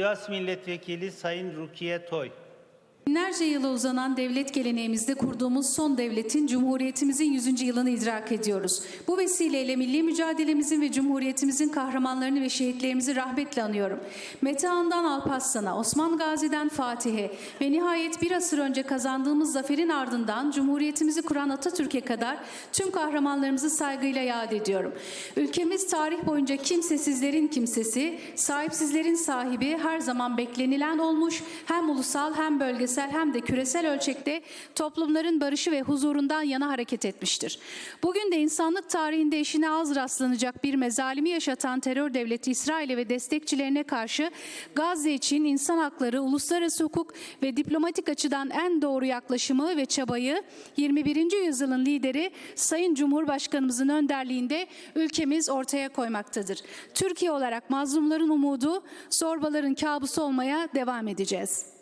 Sivas Milletvekili Sayın Rukiye Toy. Binlerce yıla uzanan devlet geleneğimizde kurduğumuz son devletin Cumhuriyetimizin 100. yılını idrak ediyoruz. Bu vesileyle milli mücadelemizin ve Cumhuriyetimizin kahramanlarını ve şehitlerimizi rahmetle anıyorum. Metehan'dan Alparslan'a, Osman Gazi'den Fatih'e ve nihayet bir asır önce kazandığımız zaferin ardından Cumhuriyetimizi kuran Atatürk'e kadar tüm kahramanlarımızı saygıyla yad ediyorum. Ülkemiz tarih boyunca kimsesizlerin kimsesi, sahipsizlerin sahibi her zaman beklenilen olmuş hem ulusal hem bölgesel hem de küresel ölçekte toplumların barışı ve huzurundan yana hareket etmiştir. Bugün de insanlık tarihinde eşine az rastlanacak bir mezalimi yaşatan terör devleti İsrail'e ve destekçilerine karşı Gazze için insan hakları, uluslararası hukuk ve diplomatik açıdan en doğru yaklaşımı ve çabayı 21. yüzyılın lideri Sayın Cumhurbaşkanımızın önderliğinde ülkemiz ortaya koymaktadır. Türkiye olarak mazlumların umudu, zorbaların kabusu olmaya devam edeceğiz.